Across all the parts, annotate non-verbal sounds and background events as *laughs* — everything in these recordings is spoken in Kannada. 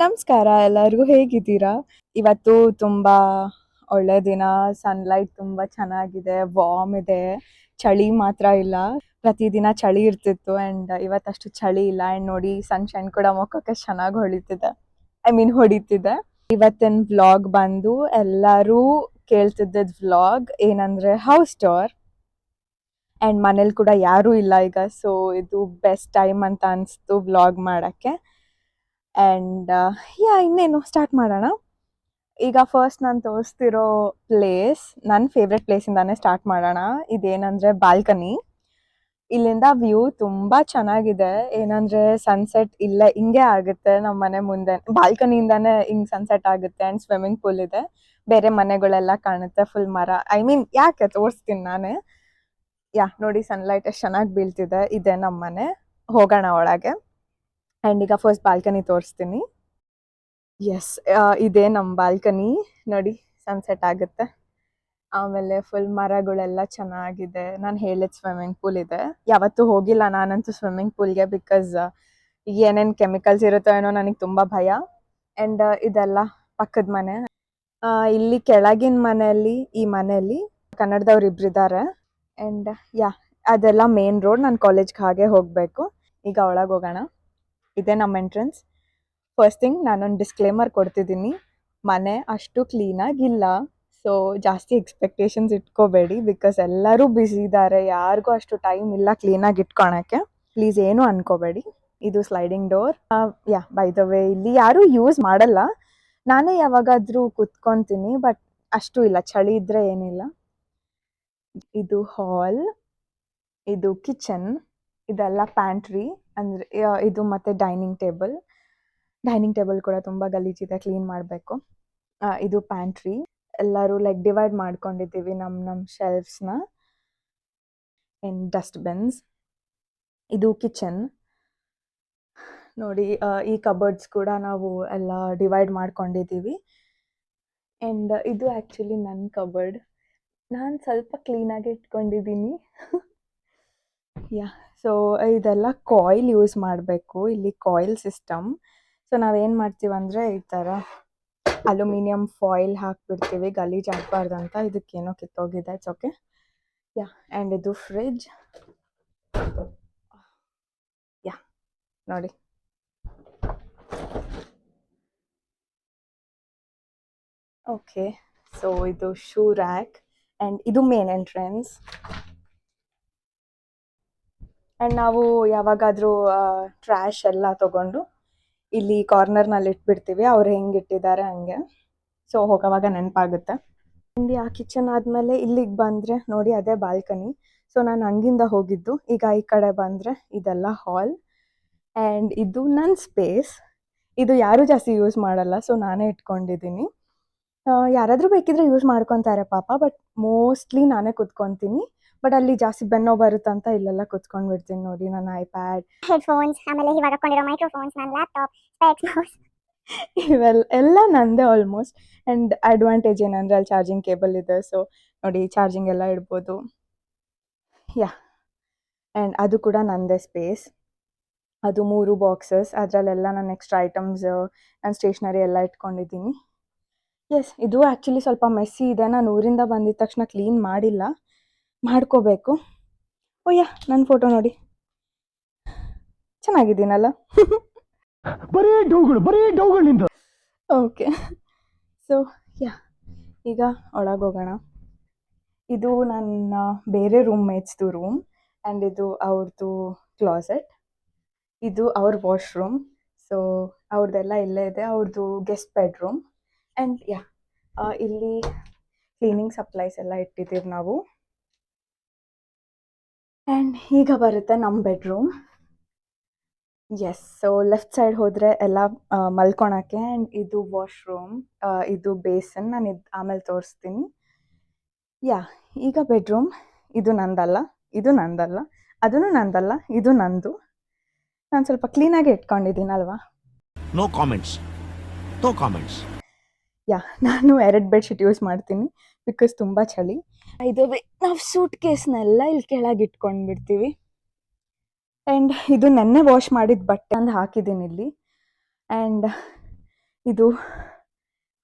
ನಮಸ್ಕಾರ, ಎಲ್ಲರಿಗೂ ಹೇಗಿದ್ದೀರಾ? ಇವತ್ತು ತುಂಬಾ ಒಳ್ಳೆ ದಿನ ಸನ್ಲೈಟ್ ತುಂಬಾ ಚೆನ್ನಾಗಿದೆ ವಾಮ್ ಇದೆ. ಚಳಿ ಮಾತ್ರ ಇಲ್ಲ. ಪ್ರತಿದಿನ ಚಳಿ ಇರ್ತಿತ್ತು ಅಂಡ್ ಇವತ್ತಷ್ಟು ಚಳಿ ಇಲ್ಲ. ಅಂಡ್ ನೋಡಿ ಸನ್ಶೈನ್ ಕೂಡ ಮುಖಕ್ಕೆ ಚೆನ್ನಾಗಿ ಹೊಳಿತಿದೆ. I mean ಹೊಡಿತಿದೆ. ಇವತ್ತಿನ ವ್ಲಾಗ್ ಬಂದು ಎಲ್ಲರೂ ಕೇಳ್ತಿದ್ದದ್ ವ್ಲಾಗ್ ಏನಂದ್ರೆ ಹೌಸ್ ಟೂರ್ ಅಂಡ್ ಮನೇಲಿ ಕೂಡ ಯಾರೂ ಇಲ್ಲ ಈಗ. ಸೊ ಇದು ಬೆಸ್ಟ್ ಟೈಮ್ ಅಂತ ಅನಿಸ್ತು ವ್ಲಾಗ್ ಮಾಡಕ್ಕೆ. ಆ್ಯಂಡ್ ಯಾ ಇನ್ನೇನು ಸ್ಟಾರ್ಟ್ ಮಾಡೋಣ. ಈಗ ಫಸ್ಟ್ ನಾನು ತೋರಿಸ್ತಿರೋ ಪ್ಲೇಸ್ ನನ್ನ ಫೇವ್ರೆಟ್ ಪ್ಲೇಸಿಂದಾನೇ ಸ್ಟಾರ್ಟ್ ಮಾಡೋಣ. ಇದೇನಂದ್ರೆ ಬಾಲ್ಕನಿ ಇಲ್ಲಿಂದ ವ್ಯೂ ತುಂಬಾ ಚೆನ್ನಾಗಿದೆ. ಏನಂದ್ರೆ ಸನ್ಸೆಟ್ ಇಲ್ಲೇ, ಹಿಂಗೆ ಆಗುತ್ತೆ ನಮ್ಮ ಮನೆ ಮುಂದೆ. ಬಾಲ್ಕನಿಯಿಂದಾನೇ ಹಿಂಗ್ ಸನ್ಸೆಟ್ ಆಗುತ್ತೆ ಅಂಡ್ ಸ್ವಿಮ್ಮಿಂಗ್ ಪೂಲ್ ಇದೆ. ಬೇರೆ ಮನೆಗಳೆಲ್ಲ ಕಾಣುತ್ತೆ ಫುಲ್ ಮರ. ಐ ಮೀನ್ ಯಾಕೆ? ತೋರಿಸ್ತೀನಿ ನಾನೇ. ಯಾ ನೋಡಿ ಸನ್ಲೈಟ್ ಎಷ್ಟು ಚೆನ್ನಾಗಿ ಬೀಳ್ತಿದೆ. ಇದೆ ನಮ್ಮ ಮನೆ. ಹೋಗೋಣ ಒಳಗೆ. ಆ್ಯಂಡ್ ಈಗ ಫಸ್ಟ್ ಬಾಲ್ಕನಿ ತೋರಿಸ್ತೀನಿ. ಎಸ್ ಇದೇ ನಮ್ಮ ಬಾಲ್ಕನಿ. ನೋಡಿ ಸನ್ಸೆಟ್ ಆಗುತ್ತೆ. ಆಮೇಲೆ ಫುಲ್ ಮರಗಳೆಲ್ಲ ಚೆನ್ನಾಗಿದೆ. ನಾನು ಹೇಳಿದ ಸ್ವಿಮ್ಮಿಂಗ್ ಪೂಲ್ ಇದೆ. ಯಾವತ್ತೂ ಹೋಗಿಲ್ಲ ನಾನಂತೂ ಸ್ವಿಮ್ಮಿಂಗ್ ಪೂಲ್ಗೆ ಬಿಕಾಸ್ ಏನೇನು ಕೆಮಿಕಲ್ಸ್ ಇರುತ್ತೋ ಏನೋ ನನಗೆ ತುಂಬ ಭಯ. ಆ್ಯಂಡ್ ಇದೆಲ್ಲ ಪಕ್ಕದ ಮನೆ. ಇಲ್ಲಿ ಕೆಳಗಿನ ಮನೆಯಲ್ಲಿ, ಈ ಮನೆಯಲ್ಲಿ ಕನ್ನಡದವ್ರು ಇಬ್ಬರಿದ್ದಾರೆ ಆ್ಯಂಡ್ ಯಾ, ಅದೆಲ್ಲ ಮೇನ್ ರೋಡ್ ನಾನು ಕಾಲೇಜ್ಗೆ ಹಾಗೆ ಹೋಗಬೇಕು. ಈಗ ಒಳಗೆ ಹೋಗೋಣ. ಇದೆ ನಮ್ಮ ಎಂಟ್ರೆನ್ಸ್ ಫಸ್ಟ್ ಥಿಂಗ್ ನಾನೊಂದು ಡಿಸ್ಕ್ಲೇಮರ್ ಕೊಡ್ತಿದ್ದೀನಿ. ಮನೆ ಅಷ್ಟು ಕ್ಲೀನಾಗಿಲ್ಲ ಸೊ ಜಾಸ್ತಿ ಎಕ್ಸ್ಪೆಕ್ಟೇಷನ್ಸ್ ಇಟ್ಕೋಬೇಡಿ ಬಿಕಾಸ್ ಎಲ್ಲರೂ ಬ್ಯುಸಿ ಇದ್ದಾರೆ. ಯಾರಿಗೂ ಅಷ್ಟು ಟೈಮ್ ಇಲ್ಲ ಕ್ಲೀನಾಗಿ ಇಟ್ಕೊಳಕ್ಕೆ. ಪ್ಲೀಸ್ ಏನು ಅನ್ಕೋಬೇಡಿ. ಇದು sliding door ya by the way ಇಲ್ಲಿ ಯಾರೂ ಯೂಸ್ ಮಾಡಲ್ಲ. ನಾನೇ ಯಾವಾಗಾದ್ರೂ ಕುತ್ಕೊತೀನಿ ಬಟ್ ಅಷ್ಟು ಇಲ್ಲ. ಚಳಿ ಇದ್ರೆ ಏನಿಲ್ಲ. ಇದು ಹಾಲ್ ಇದು ಕಿಚನ್ ಇದೆಲ್ಲ ಪ್ಯಾಂಟ್ರಿ ಅಂದ್ರೆ ಇದು ಮತ್ತೆ ಡೈನಿಂಗ್ ಟೇಬಲ್ ಡೈನಿಂಗ್ ಟೇಬಲ್ ಕೂಡ ತುಂಬಾ ಗಲೀಜಿದೆ ಕ್ಲೀನ್ ಮಾಡಬೇಕು. ಇದು ಪ್ಯಾಂಟ್ರಿ ಎಲ್ಲರೂ ಲೈಕ್ ಡಿವೈಡ್ ಮಾಡ್ಕೊಂಡಿದ್ದೀವಿ ನಮ್ಮ ನಮ್ಮ ಶೆಲ್ಫ್ಸ್ನ ಇನ್ ಡಸ್ಟ್ಬಿನ್ಸ್ ಇದು ಕಿಚನ್ ನೋಡಿ ಈ ಕಬರ್ಡ್ಸ್ ಕೂಡ ನಾವು ಎಲ್ಲ ಡಿವೈಡ್ ಮಾಡ್ಕೊಂಡಿದ್ದೀವಿ. ಆ್ಯಂಡ್ ಇದು ಆ್ಯಕ್ಚುಲಿ ನನ್ನ ಕಬರ್ಡ್ ನಾನು ಸ್ವಲ್ಪ ಕ್ಲೀನಾಗಿ ಇಟ್ಕೊಂಡಿದ್ದೀನಿ. *laughs* ಯಾ ಸೊ ಇದೆಲ್ಲ ಕಾಯಿಲ್ ಯೂಸ್ ಮಾಡಬೇಕು, ಇಲ್ಲಿ ಕಾಯಿಲ್ ಸಿಸ್ಟಮ್ ಸೊ ನಾವೇನು ಮಾಡ್ತೀವಿ ಅಂದರೆ ಈ ಥರ ಅಲ್ಯೂಮಿನಿಯಂ ಫಾಯಿಲ್ ಹಾಕ್ಬಿಡ್ತೀವಿ, ಗಲೀಜ್ ಆಗಬಾರ್ದು ಅಂತ ಇದಕ್ಕೇನೋ ಕಿತ್ತೋಗಿದೆ ಇಟ್ಸ್ ಓಕೆ ಯಾ ಆ್ಯಂಡ್ ಇದು ಫ್ರಿಜ್ ಯಾ ನೋಡಿ. ಓಕೆ ಸೊ ಇದು ಶೂ ರ್ಯಾಕ್ ಆ್ಯಂಡ್ ಇದು ಮೇನ್ ಎಂಟ್ರೆನ್ಸ್ ಆ್ಯಂಡ್ ನಾವು ಯಾವಾಗಾದರೂ ಟ್ರ್ಯಾಶ್ ಎಲ್ಲ ತಗೊಂಡು ಇಲ್ಲಿ ಕಾರ್ನರ್ನಲ್ಲಿ ಇಟ್ಬಿಡ್ತೀವಿ. ಅವ್ರು ಹೆಂಗೆ ಇಟ್ಟಿದ್ದಾರೆ ಹಂಗೆ. ಸೊ ಹೋಗೋವಾಗ ನೆನಪಾಗುತ್ತೆ. ಆ್ಯಂಡ್ ಆ ಕಿಚನ್ ಆದಮೇಲೆ ಇಲ್ಲಿಗೆ ಬಂದರೆ ನೋಡಿ ಅದೇ ಬಾಲ್ಕನಿ ಸೊ ನಾನು ಹಂಗಿಂದ ಹೋಗಿದ್ದು. ಈಗ ಈ ಕಡೆ ಬಂದರೆ ಇದೆಲ್ಲ ಹಾಲ್ ಆ್ಯಂಡ್ ಇದು ನನ್ನ ಸ್ಪೇಸ್ ಇದು ಯಾರೂ ಜಾಸ್ತಿ ಯೂಸ್ ಮಾಡಲ್ಲ. ಸೊ ನಾನೇ ಇಟ್ಕೊಂಡಿದ್ದೀನಿ. ಯಾರಾದರೂ ಬೇಕಿದ್ರೆ ಯೂಸ್ ಮಾಡ್ಕೊತಾರೆ ಪಾಪ. ಬಟ್ ಮೋಸ್ಟ್ಲಿ ನಾನೇ ಕುತ್ಕೊತೀನಿ. ಬಟ್ ಅಲ್ಲಿ ಜಾಸ್ತಿ ಬೆನ್ನೋ ಬರುತ್ತಂತ ಇಲ್ಲೆಲ್ಲ ಕುತ್ಕೊಂಡ್ ಬಿಡ್ತೀನಿ ನೋಡಿ ನನ್ನ ಐಪ್ಯಾಡ್ ಹೆಡ್ಫೋನ್ಸ್ ಆಮೇಲೆ ಇವಾಗ ಹಾಕೊಂಡಿರೋ ಮೈಕ್ರೋಫೋನ್ಸ್ ನನ್ನ ಲ್ಯಾಪ್ಟಾಪ್ ಸ್ಪೆಕ್ಸ್ ಮೌಸ್ ಇವೆಲ್ಲ ಎಲ್ಲ ನಂದೇ ಆಲ್ಮೋಸ್ಟ್ ಅಂಡ್ ಅಡ್ವಾಂಟೇಜ್ ಏನಂದ್ರೆ ಅಲ್ಲಿ ಚಾರ್ಜಿಂಗ್ ಕೇಬಲ್ ಇದೆ ಸೊ ನೋಡಿ ಚಾರ್ಜಿಂಗ್ ಎಲ್ಲ ಇಡ್ಬೋದು. ಯಾ ಆ್ಯಂಡ್ ಅದು ಕೂಡ ನಂದೇ ಸ್ಪೇಸ್ ಅದು ಮೂರು ಬಾಕ್ಸಸ್ ಅದರಲ್ಲೆಲ್ಲ ನನ್ನ ಎಕ್ಸ್ಟ್ರಾ ಐಟಮ್ಸ್ ನಾನು ಸ್ಟೇಷ್ನರಿ ಎಲ್ಲ ಇಟ್ಕೊಂಡಿದ್ದೀನಿ. ಎಸ್ ಇದು ಆ್ಯಕ್ಚುಲಿ ಸ್ವಲ್ಪ ಮೆಸ್ಸಿ ಇದೆ. ನಾನು ಊರಿಂದ ಬಂದಿದ ತಕ್ಷಣ ಕ್ಲೀನ್ ಮಾಡಿಲ್ಲ. ಮಾಡ್ಕೋಬೇಕು. ಓಯ್ಯ ನನ್ನ ಫೋಟೋ ನೋಡಿ. ಚೆನ್ನಾಗಿದ್ದೀನಲ್ಲ? ಬರೀ ಡೌಗಳು ಬರೀ ಡೌಗಳಿಂದ ಓಕೆ. ಸೊ ಯಾ ಈಗ ಒಳಗೆ ಹೋಗೋಣ ಇದು ನನ್ನ ಬೇರೆ ರೂಮ್ ಮೇಟ್ಸ್ದು ರೂಮ್ ಆ್ಯಂಡ್ ಇದು ಅವ್ರದ್ದು ಕ್ಲಾಸೆಟ್ ಇದು ಅವ್ರ ವಾಶ್ರೂಮ್ ಸೊ ಅವ್ರದ್ದೆಲ್ಲ ಇಲ್ಲೇ ಇದೆ ಅವ್ರದ್ದು ಗೆಸ್ಟ್ ಬೆಡ್ರೂಮ್ ಆ್ಯಂಡ್ ಯಾ ಇಲ್ಲಿ ಕ್ಲೀನಿಂಗ್ ಸಪ್ಲೈಸ್ ಎಲ್ಲ ಇಟ್ಟಿದ್ದೀವಿ ನಾವು. ಆ್ಯಂಡ್ ಈಗ ಬರುತ್ತೆ ನಮ್ಮ bedroom yes so left side ಹೋದರೆ ಎಲ್ಲ ಮಲ್ಕೊಳಕ್ಕೆ ಆ್ಯಂಡ್ ಇದು ವಾಶ್ರೂಮ್ ಇದು ಬೇಸನ್ ನಾನು ಇದು ಆಮೇಲೆ ತೋರಿಸ್ತೀನಿ. ಯಾ ಈಗ ಬೆಡ್ರೂಮ್ ಇದು ನಂದಲ್ಲ ಇದು ನಂದಲ್ಲ ಅದೂ ನಂದಲ್ಲ ಇದು ನಂದು. ನಾನು ಸ್ವಲ್ಪ ಕ್ಲೀನಾಗಿ ಇಟ್ಕೊಂಡಿದ್ದೀನಲ್ವಾ? No comments no comments ya ನಾನು ಎರಡು ಬೆಡ್ಶೀಟ್ ಯೂಸ್ ಮಾಡ್ತೀನಿ. ಬಿಕಾಸ್ ತುಂಬ ಚಳಿ. ಇದು ನಾವು ಸೂಟ್ ಕೇಸ್ನೆಲ್ಲ ಇಲ್ಲಿ ಕೆಳಗೆ ಇಟ್ಕೊಂಡ್ಬಿಡ್ತೀವಿ. ಆ್ಯಂಡ್ ಇದು ನೆನ್ನೆ ವಾಶ್ ಮಾಡಿದ ಬಟ್ಟೆ ಅಂದು ಹಾಕಿದ್ದೀನಿ ಇಲ್ಲಿ. ಆ್ಯಂಡ್ ಇದು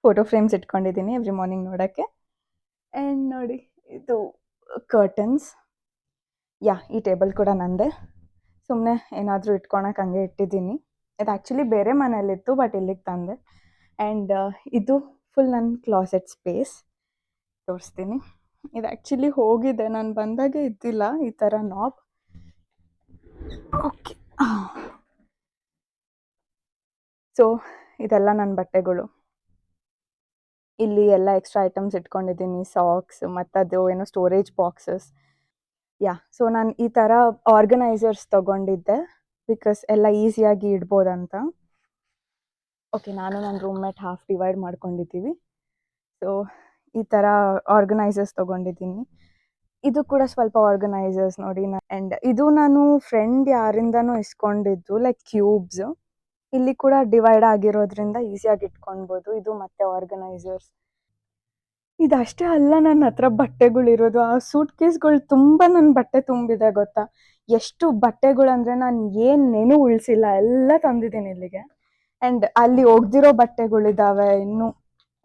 ಫೋಟೋ ಫ್ರೇಮ್ಸ್ ಇಟ್ಕೊಂಡಿದ್ದೀನಿ ಎವ್ರಿ ಮಾರ್ನಿಂಗ್ ನೋಡೋಕ್ಕೆ. ಆ್ಯಂಡ್ ನೋಡಿ, ಇದು ಕರ್ಟನ್ಸ್ ಯಾ ಈ ಟೇಬಲ್ ಕೂಡ ನಂದೆ. ಸುಮ್ಮನೆ ಏನಾದರೂ ಇಟ್ಕೊಳಕ್ಕೆ ಹಂಗೆ ಇಟ್ಟಿದ್ದೀನಿ ಇದು ಆ್ಯಕ್ಚುಲಿ ಬೇರೆ ಮನೇಲಿತ್ತು ಬಟ್ ಇಲ್ಲಿಗೆ ತಂದೆ. ಆ್ಯಂಡ್ ಇದು ಫುಲ್ ನನ್ನ ಕ್ಲಾಸೆಟ್ ಸ್ಪೇಸ್ ತೋರಿಸ್ತೀನಿ. ಇದು ಆ್ಯಕ್ಚುಲಿ ಹೋಗಿದೆ. ನಾನು ಬಂದಾಗ ಇದ್ದಿಲ್ಲ. ಈ ಥರ ನಾಬ್ ಓಕೆ ಸೊ ಇದೆಲ್ಲ ನನ್ನ ಬಟ್ಟೆಗಳು. ಇಲ್ಲಿ ಎಲ್ಲ ಎಕ್ಸ್ಟ್ರಾ ಐಟಮ್ಸ್ ಇಟ್ಕೊಂಡಿದ್ದೀನಿ. ಸಾಕ್ಸ್ ಮತ್ತು ಅದು ಏನೋ ಸ್ಟೋರೇಜ್ ಬಾಕ್ಸಸ್ ಯಾ ಸೊ ನಾನು ಈ ಥರ ಆರ್ಗನೈಸರ್ಸ್ ತೊಗೊಂಡಿದ್ದೆ. ಬಿಕಾಸ್ ಎಲ್ಲ ಈಸಿಯಾಗಿ ಇಡ್ಬೋದಂತ. ಓಕೆ ನಾನು ನನ್ನ ರೂಮ್ಮೇಟ್ ಹಾಫ್ ಡಿವೈಡ್ ಮಾಡ್ಕೊಂಡಿದ್ದೀವಿ. ಸೊ ಈ ಥರ ಆರ್ಗನೈಸರ್ಸ್ ತೊಗೊಂಡಿದ್ದೀನಿ. ಇದು ಕೂಡ ಸ್ವಲ್ಪ ಆರ್ಗನೈಸರ್ಸ್ ನೋಡಿ ಆ್ಯಂಡ್ ಇದು ನಾನು ಫ್ರೆಂಡ್ ಯಾರಿಂದನೂ ಇಸ್ಕೊಂಡಿದ್ದು ಲೈಕ್ ಕ್ಯೂಬ್ಸ್ ಇಲ್ಲಿ ಕೂಡ ಡಿವೈಡ್ ಆಗಿರೋದ್ರಿಂದ ಈಸಿಯಾಗಿ ಇಟ್ಕೊಳ್ಬೋದು ಇದು ಮತ್ತೆ ಆರ್ಗನೈಸರ್ಸ್ ಇದಷ್ಟೇ ಅಲ್ಲ ನನ್ನ ಹತ್ರ ಬಟ್ಟೆಗಳಿರೋದು. ಆ ಸೂಟ್ ಕೇಸ್ಗಳು ತುಂಬ ನನ್ನ ಬಟ್ಟೆ ತುಂಬಿದೆ ಗೊತ್ತಾ? ಎಷ್ಟು ಬಟ್ಟೆಗಳು ಅಂದ್ರೆ ನಾನು ಏನು ನೆನೂ ಉಳಿಸಿಲ್ಲ. ಎಲ್ಲ ತಂದಿದ್ದೀನಿ ಇಲ್ಲಿಗೆ. ಅಂಡ್ ಅಲ್ಲಿ ಒಗ್ದಿರೋ ಬಟ್ಟೆಗಳಿದ್ದಾವೆ ಇನ್ನು.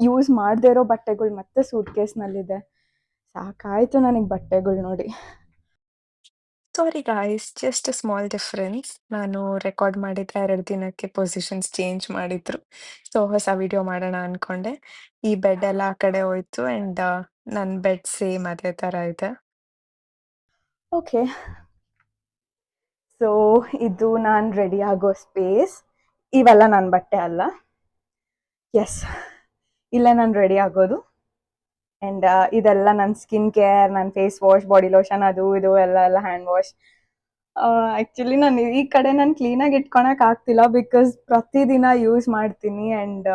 ಯೂಸ್ ಮಾಡದೇ ಇರೋ ಬಟ್ಟೆಗಳು ಮತ್ತೆ ಸೂಟ್ ಕೇಸ್ನಲ್ಲಿದೆ ಸಾಕಾಯಿತು ನನಗೆ ಬಟ್ಟೆಗಳು ನೋಡಿ. Sorry guys just a small difference ನಾನು ರೆಕಾರ್ಡ್ ಮಾಡಿದ್ದೆ ಎರಡು ದಿನಕ್ಕೆ ಪೊಸಿಷನ್ಸ್ ಚೇಂಜ್ ಮಾಡಿದ್ರು. ಸೊ ಹೊಸ ವಿಡಿಯೋ ಮಾಡೋಣ ಅನ್ಕೊಂಡೆ. ಈ ಬೆಡ್ ಎಲ್ಲ ಆ ಕಡೆ ಹೋಯ್ತು ಆ್ಯಂಡ್ ನನ್ನ ಬೆಡ್ ಸೇಮ್ ಅದೇ ಥರ ಇದೆ. ಓಕೆ ಸೊ ಇದು ನಾನು ರೆಡಿ ಆಗೋ ಸ್ಪೇಸ್ ಇವೆಲ್ಲ ನನ್ನ ಬಟ್ಟೆ ಅಲ್ಲ. ಎಸ್ ಇಲ್ಲೇ ನಾನು ರೆಡಿ ಆಗೋದು. ಆ್ಯಂಡ್ ಇದೆಲ್ಲ ನನ್ನ ಸ್ಕಿನ್ ಕೇರ್ ನನ್ನ ಫೇಸ್ ವಾಶ್ ಬಾಡಿ ಲೋಷನ್ ಅದು ಇದು ಎಲ್ಲ ಎಲ್ಲ ಹ್ಯಾಂಡ್ ವಾಶ್ ಆ್ಯಕ್ಚುಲಿ ನಾನು ಈ ಕಡೆ ನಾನು ಕ್ಲೀನಾಗಿ ಇಟ್ಕೊಳಕ್ ಆಗ್ತಿಲ್ಲ ಬಿಕಾಸ್ ಪ್ರತಿದಿನ ಯೂಸ್ ಮಾಡ್ತೀನಿ ಆ್ಯಂಡ್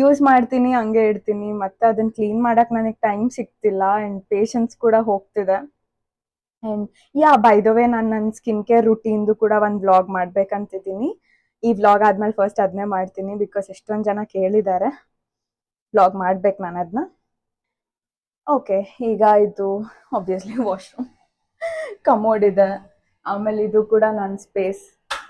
ಯೂಸ್ ಮಾಡ್ತೀನಿ, ಹಂಗೆ ಇಡ್ತೀನಿ. ಮತ್ತೆ ಅದನ್ನ ಕ್ಲೀನ್ ಮಾಡಕ್ಕೆ ನನಗೆ ಟೈಮ್ ಸಿಗ್ತಿಲ್ಲ ಆ್ಯಂಡ್ ಪೇಷನ್ಸ್ ಕೂಡ ಹೋಗ್ತಿದೆ. And ya by the way ನಾನು ನನ್ನ ಸ್ಕಿನ್ ಕೇರ್ ರುಟೀನ್ದು ಕೂಡ ಒಂದು ವ್ಲಾಗ್ ಮಾಡ್ಬೇಕಂತಿದ್ದೀನಿ. ಈ ವ್ಲಾಗ್ ಆದ್ಮೇಲೆ ಫಸ್ಟ್ ಅದನ್ನೇ ಮಾಡ್ತೀನಿ ಬಿಕಾಸ್ ಎಷ್ಟೊಂದು ಜನ ಕೇಳಿದ್ದಾರೆ. ವ್ಲಾಗ್ ಮಾಡ್ಬೇಕು ನಾನು ಅದನ್ನ ಓಕೆ ಈಗ ಇದು ಒಬ್ವಿಯಸ್ಲಿ ವಾಶ್ರೂಮ್ ಕಮೋಡ್ ಇದೆ. ಆಮೇಲೆ ಇದು ಕೂಡ ನನ್ನ ಸ್ಪೇಸ್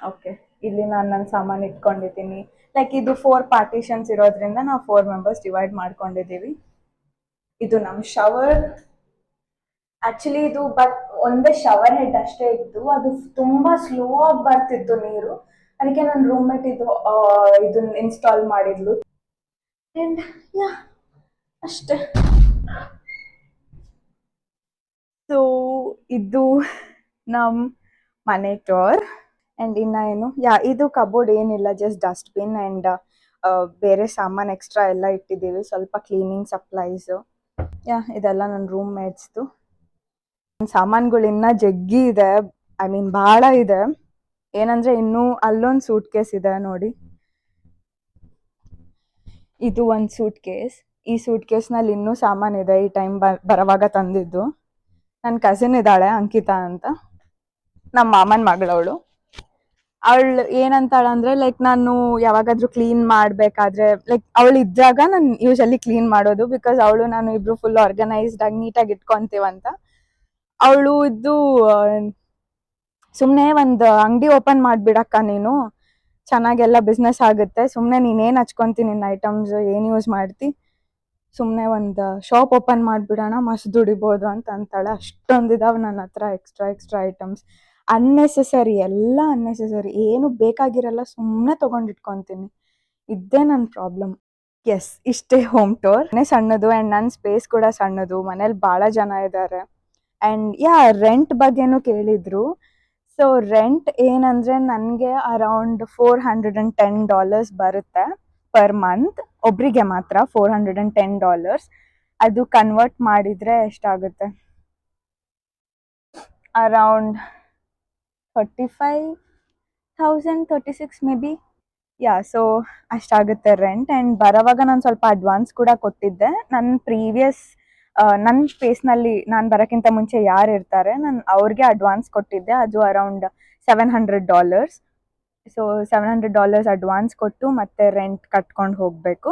ಓಕೆ ಇಲ್ಲಿ ನಾನು ನನ್ನ ಸಾಮಾನು ಇಟ್ಕೊಂಡಿದ್ದೀನಿ. ಲೈಕ್ ಇದು ಫೋರ್ ಪಾರ್ಟಿಷನ್ಸ್ ಇರೋದ್ರಿಂದ ನಾವು ಫೋರ್ ಮೆಂಬರ್ಸ್ ಡಿವೈಡ್ ಮಾಡ್ಕೊಂಡಿದ್ದೀವಿ. ಇದು ನಮ್ಮ ಶವರ್ ಆಕ್ಚುಲಿ ಇದು ಬಟ್ ಒಂದೇ ಶವರ್ ಹೆಡ್ ಅಷ್ಟೇ ಇತ್ತು ಅದು ತುಂಬಾ ಸ್ಲೋ ಆಗಿ ಬರ್ತಿತ್ತು ನೀರು. ಅದಕ್ಕೆ ನನ್ನ ರೂಮ್ಮೇಟ್ ಇದು ಇದನ್ನ ಇನ್ಸ್ಟಾಲ್ ಮಾಡಿದ್ಲು. ಅಂಡ್ ಯಾ ಅಷ್ಟೇ. ಸೊ ಇದು ನಮ್ಮ ಮನೆ ಟೋರ್ ಆ್ಯಂಡ್ ಇನ್ನು ಏನು, ಯಾ, ಇದು ಕಬೋರ್ಡ್ ಏನಿಲ್ಲ ಜಸ್ಟ್ ಡಸ್ಟ್ಬಿನ್ ಆ್ಯಂಡ್ ಬೇರೆ ಸಾಮಾನು ಎಕ್ಸ್ಟ್ರಾ ಎಲ್ಲ ಇಟ್ಟಿದ್ದೀವಿ, ಸ್ವಲ್ಪ ಕ್ಲೀನಿಂಗ್ ಸಪ್ಲೈಸು ಯಾ, ಇದೆಲ್ಲ ನನ್ನ ರೂಮ್ ಮೇಟ್ಸ್ದು ಸಾಮಾನುಗಳು ಇನ್ನೂ ಜಗ್ಗಿ ಇದೆ ಐ ಮೀನ್ ಭಾಳ ಇದೆ. ಏನಂದರೆ ಇನ್ನೂ ಅಲ್ಲೊಂದು ಸೂಟ್ ಕೇಸ್ ಇದೆ ನೋಡಿ. ಇದು ಒಂದು ಸೂಟ್ ಕೇಸ್ ಈ ಸೂಟ್ ಕೇಸ್ನಲ್ಲಿ ಇನ್ನೂ ಇದೆ. ಈ ಟೈಮ್ ಬರೋವಾಗ ತಂದಿದ್ದು. ನನ್ನ ಕಸಿನ್ ಇದ್ದಾಳೆ, ಅಂಕಿತಾ ಅಂತ. ನಮ್ಮ ಮಾಮನ ಮಗಳವಳು. ಅವಳು ಏನಂತಾಳೆ ಅಂದ್ರೆ ಲೈಕ್ ನಾನು ಯಾವಾಗಾದ್ರೂ ಕ್ಲೀನ್ ಮಾಡಬೇಕಾದ್ರೆ ಲೈಕ್ ಅವಳು ಇದ್ದಾಗ ನಾನು ಯೂಶಲಿ ಕ್ಲೀನ್ ಮಾಡೋದು ಬಿಕಾಸ್ ಅವಳು, ನಾನು ಇಬ್ರು ಫುಲ್ ಆರ್ಗನೈಸ್ಡ್ ಆಗಿ ನೀಟಾಗಿ ಇಟ್ಕೊಂತೀವಂತ ಅವಳು ಇದ್ದು ಸುಮ್ಮನೆ ಒಂದು ಅಂಗಡಿ ಓಪನ್ ಮಾಡಿಬಿಡಕ್ಕ ನೀನು. ಚೆನ್ನಾಗೆಲ್ಲ ಬಿಸ್ನೆಸ್ ಆಗುತ್ತೆ. ಸುಮ್ಮನೆ ನೀನೇನು ಹಚ್ಕೊಂತೀನಿ ನಿನ್ನ ಐಟಮ್ಸ್ ಏನು ಯೂಸ್ ಮಾಡ್ತಿ? ಸುಮ್ಮನೆ ಒಂದು ಶಾಪ್ ಓಪನ್ ಮಾಡಿಬಿಡೋಣ, ಮಸ್ತ್ ದುಡಿಬೋದು ಅಂತ ಅಂತಾಳೆ. ಅಷ್ಟೊಂದು ಇದಾವೆ ನನ್ನ ಹತ್ರ ಎಕ್ಸ್ಟ್ರಾ ಎಕ್ಸ್ಟ್ರಾ ಐಟಮ್ಸ್ ಅನ್ನೆಸೆಸರಿ ಎಲ್ಲ ಅನ್ನೆಸೆಸರಿ ಏನು ಬೇಕಾಗಿರಲ್ಲ ಸುಮ್ಮನೆ ತೊಗೊಂಡಿಟ್ಕೊತೀನಿ. ಇದೇ ನನ್ನ ಪ್ರಾಬ್ಲಮ್ ಎಸ್ ಇಷ್ಟೇ ಹೋಮ್ ಟೋರ್ ಮನೆ ಸಣ್ಣದು ಆ್ಯಂಡ್ ನನ್ನ ಸ್ಪೇಸ್ ಕೂಡ ಸಣ್ಣದು. ಮನೇಲಿ ಭಾಳ ಜನ ಇದ್ದಾರೆ ಆ್ಯಂಡ್ ಯಾ ರೆಂಟ್ ಬಗ್ಗೆನೂ ಕೇಳಿದ್ರು. ಸೊ ರೆಂಟ್ ಏನಂದರೆ ನನಗೆ around four hundred and ten dollars ಬರುತ್ತೆ ಪರ್ ಮಂತ್ ಒಬ್ಬರಿಗೆ ಮಾತ್ರ four hundred and ten dollars ಅದು ಕನ್ವರ್ಟ್ ಮಾಡಿದರೆ ಎಷ್ಟಾಗುತ್ತೆ? Around thirty five thousand thirty six maybe ya so ಅಷ್ಟಾಗುತ್ತೆ rent and ಬರೋವಾಗ ನಾನು ಸ್ವಲ್ಪ ಅಡ್ವಾನ್ಸ್ ಕೂಡ ಕೊಟ್ಟಿದ್ದೆ. ನನ್ನ ಪ್ರೀವಿಯಸ್ ನನ್ನ ಸ್ಪೇಸ್ನಲ್ಲಿ ನಾನು ಬರೋಕ್ಕಿಂತ ಮುಂಚೆ ಯಾರು ಇರ್ತಾರೆ, ನಾನು ಅವ್ರಿಗೆ ಅಡ್ವಾನ್ಸ್ ಕೊಟ್ಟಿದ್ದೆ. ಅದು around seven hundred dollars so seven hundred dollars advance ಕೊಟ್ಟು ಮತ್ತೆ ರೆಂಟ್ ಕಟ್ಕೊಂಡು ಹೋಗಬೇಕು.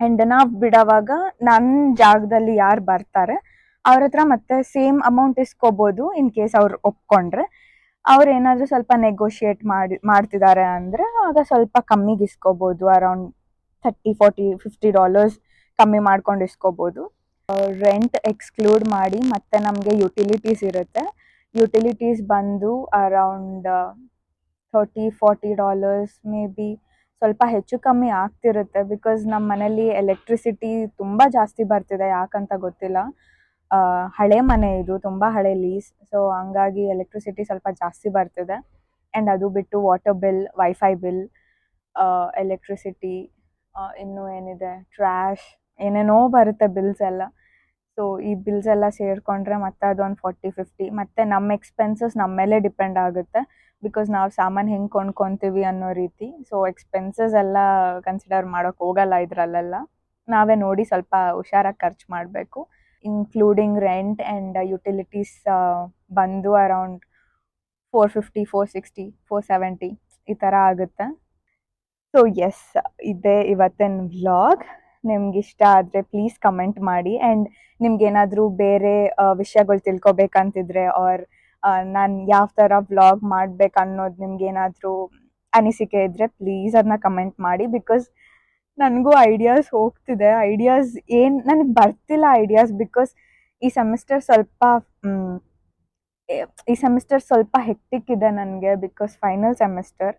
ಆ್ಯಂಡ್ ನಾವು ಬಿಡೋವಾಗ ನನ್ನ ಜಾಗದಲ್ಲಿ ಯಾರು ಬರ್ತಾರೆ, ಅವ್ರ ಹತ್ರ ಮತ್ತೆ ಸೇಮ್ ಅಮೌಂಟ್ ಇಸ್ಕೋಬೋದು ಇನ್ ಕೇಸ್ ಅವ್ರು ಒಪ್ಕೊಂಡ್ರೆ. ಅವ್ರು ಏನಾದರೂ ಸ್ವಲ್ಪ ನೆಗೋಷಿಯೇಟ್ ಮಾಡಿ, ಮಾಡ್ತಿದ್ದಾರೆ ಅಂದರೆ ಆಗ ಸ್ವಲ್ಪ ಕಮ್ಮಿಗೆ ಇಸ್ಕೋಬೋದು around thirty forty fifty dollars ಕಮ್ಮಿ ಮಾಡ್ಕೊಂಡು ಇಸ್ಕೋಬೋದು. ರೆಂಟ್ ಎಕ್ಸ್ಕ್ಲೂಡ್ ಮಾಡಿ ಮತ್ತೆ ನಮಗೆ ಯುಟಿಲಿಟೀಸ್ ಇರುತ್ತೆ. ಯುಟಿಲಿಟೀಸ್ ಬಂದು around thirty forty dollars maybe ಸ್ವಲ್ಪ ಹೆಚ್ಚು ಕಮ್ಮಿ ಆಗ್ತಿರುತ್ತೆ ಬಿಕಾಸ್ ನಮ್ಮ ಮನೇಲಿ ಎಲೆಕ್ಟ್ರಿಸಿಟಿ ತುಂಬ ಜಾಸ್ತಿ ಬರ್ತಿದೆ ಯಾಕಂತ ಗೊತ್ತಿಲ್ಲ. ಹಳೆ ಮನೆ ಇದು, ತುಂಬ ಹಳೆ ಲೀಸ್ ಸೊ ಹಂಗಾಗಿ ಎಲೆಕ್ಟ್ರಿಸಿಟಿ ಸ್ವಲ್ಪ ಜಾಸ್ತಿ ಬರ್ತಿದೆ. ಆ್ಯಂಡ್ ಅದು ಬಿಟ್ಟು water bill WiFi bill electricity ಇನ್ನು ಏನಿದೆ ಟ್ರ್ಯಾಶ್ ಏನೇನೋ ಬರುತ್ತೆ ಬಿಲ್ಸ್ ಎಲ್ಲ. ಸೊ ಈ ಬಿಲ್ಸ್ ಎಲ್ಲ ಸೇರಿಕೊಂಡ್ರೆ ಮತ್ತೆ ಅದೊಂದು ಫಾರ್ಟಿ ಫಿಫ್ಟಿ ಮತ್ತು ನಮ್ಮ ಎಕ್ಸ್ಪೆನ್ಸಸ್ ನಮ್ಮ ಮೇಲೆ ಡಿಪೆಂಡ್ ಆಗುತ್ತೆ. ಬಿಕಾಸ್ ನಾವು ಸಾಮಾನು ಹೆಂಗೆ ಕೊಂಡ್ಕೊತೀವಿ ಅನ್ನೋ ರೀತಿ. ಸೊ ಎಕ್ಸ್ಪೆನ್ಸಸ್ ಎಲ್ಲ ಕನ್ಸಿಡರ್ ಮಾಡೋಕೆ ಹೋಗಲ್ಲ ಇದರಲ್ಲೆಲ್ಲ. ನಾವೇ ನೋಡಿ ಸ್ವಲ್ಪ ಹುಷಾರಾಗಿ ಖರ್ಚು ಮಾಡಬೇಕು. ಇನ್ಕ್ಲೂಡಿಂಗ್ ರೆಂಟ್ ಆ್ಯಂಡ್ ಯುಟಿಲಿಟೀಸ್ ಬಂದು around four fifty four sixty four seventy ಈ ಥರ ಆಗುತ್ತೆ. ಸೊ ಎಸ್ ಇದೇ ಇವತ್ತಿನ ವ್ಲಾಗ್ ನಿಮ್ಗೆ ಇಷ್ಟ ಆದರೆ ಪ್ಲೀಸ್ ಕಮೆಂಟ್ ಮಾಡಿ ಆ್ಯಂಡ್ ನಿಮ್ಗೇನಾದರೂ ಬೇರೆ ವಿಷಯಗಳು ತಿಳ್ಕೊಬೇಕಂತಿದ್ರೆ ಆರ್ ನಾನು ಯಾವ ಥರ ವ್ಲಾಗ್ ಮಾಡ್ಬೇಕು ಅನ್ನೋದು ನಿಮ್ಗೇನಾದರೂ ಅನಿಸಿಕೆ ಇದ್ದರೆ ಪ್ಲೀಸ್ ಅದನ್ನ ಕಮೆಂಟ್ ಮಾಡಿ ಬಿಕಾಸ್ ನನಗೂ ಐಡಿಯಾಸ್ ಹೋಗ್ತಿದೆ. ಐಡಿಯಾಸ್ ಏನು, ನನಗೆ ಬರ್ತಿಲ್ಲ ಐಡಿಯಾಸ್ ಬಿಕಾಸ್ ಈ ಸೆಮಿಸ್ಟರ್ ಸ್ವಲ್ಪ ಈ ಸೆಮಿಸ್ಟರ್ ಸ್ವಲ್ಪ ಹೆಕ್ಟಿಕ್ ಇದೆ ನನಗೆ ಬಿಕಾಸ್ ಫೈನಲ್ ಸೆಮಿಸ್ಟರ್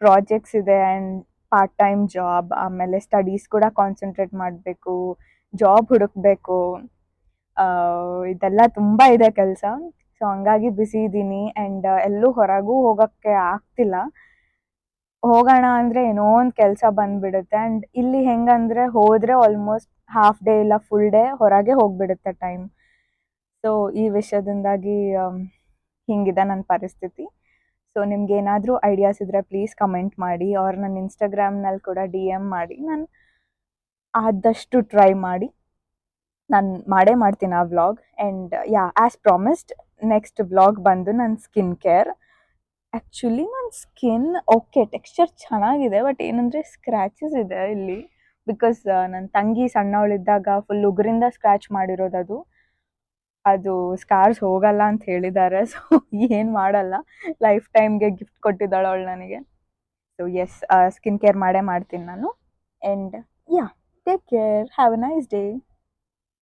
ಪ್ರಾಜೆಕ್ಟ್ಸ್ ಇದೆ ಆ್ಯಂಡ್ ಪಾರ್ಟ್ ಟೈಮ್ ಜಾಬ್ ಆಮೇಲೆ ಸ್ಟಡೀಸ್ ಕೂಡ ಕಾನ್ಸಂಟ್ರೇಟ್ ಮಾಡಬೇಕು ಜಾಬ್ ಹುಡುಕಬೇಕು. ಇದೆಲ್ಲ ತುಂಬ ಇದೆ ಕೆಲಸ. ಸೊ ಹಂಗಾಗಿ ಬ್ಯುಸಿ ಇದ್ದೀನಿ ಆ್ಯಂಡ್ ಎಲ್ಲೂ ಹೊರಗೂ ಹೋಗೋಕ್ಕೆ ಆಗ್ತಿಲ್ಲ. ಹೋಗೋಣ ಅಂದರೆ ಏನೋ ಒಂದು ಕೆಲಸ ಬಂದ್ಬಿಡುತ್ತೆ ಆ್ಯಂಡ್ ಇಲ್ಲಿ ಹೆಂಗಂದರೆ ಹೋದರೆ ಆಲ್ಮೋಸ್ಟ್ ಹಾಫ್ ಡೇ ಇಲ್ಲ ಫುಲ್ ಡೇ ಹೊರಗೆ ಹೋಗಿಬಿಡುತ್ತೆ ಟೈಮ್ ಸೊ ಈ ವಿಷಯದಿಂದಾಗಿ ಹಿಂಗಿದೆ ನನ್ನ ಪರಿಸ್ಥಿತಿ. ಸೊ ನಿಮ್ಗೆ ಏನಾದರೂ ಐಡಿಯಾಸ್ ಇದ್ದರೆ ಪ್ಲೀಸ್ ಕಮೆಂಟ್ ಮಾಡಿ ಅವ್ರ ನನ್ನ ಇನ್ಸ್ಟಾಗ್ರಾಮ್ನಲ್ಲಿ ಕೂಡ ಡಿ ಎಂ ಮಾಡಿ. ನಾನು ಆದಷ್ಟು ಟ್ರೈ ಮಾಡಿ. ನಾನು ಮಾಡೇ ಮಾಡ್ತೀನಿ ಆ vlog and ya as promised next vlog ಬಂದು ನನ್ನ ಸ್ಕಿನ್ ಕೇರ್ ಆ್ಯಕ್ಚುಲಿ ನನ್ನ ಸ್ಕಿನ್ ಓಕೆ ಟೆಕ್ಸ್ಚರ್ ಚೆನ್ನಾಗಿದೆ ಬಟ್ ಏನಂದರೆ ಸ್ಕ್ರ್ಯಾಚಸ್ ಇದೆ ಇಲ್ಲಿ. ಬಿಕಾಸ್ ನನ್ನ ತಂಗಿ ಸಣ್ಣವಳಿದ್ದಾಗ ಫುಲ್ ಉಗುರಿಂದ ಸ್ಕ್ರ್ಯಾಚ್ ಮಾಡಿರೋದು ಅದು. ಅದು ಸ್ಕಾರ್ಸ್ ಹೋಗಲ್ಲ ಅಂತ ಹೇಳಿದ್ದಾರೆ. *laughs* ಸೊ ಏನು ಮಾಡಲ್ಲ. ಲೈಫ್ ಟೈಮ್ಗೆ ಗಿಫ್ಟ್ ಕೊಟ್ಟಿದ್ದಾಳೆ ಅವಳು ನನಗೆ. ಸೊ ಎಸ್ ಸ್ಕಿನ್ ಕೇರ್ ಮಾಡೇ ಮಾಡ್ತೀನಿ ನಾನು. And ya take care have a nice day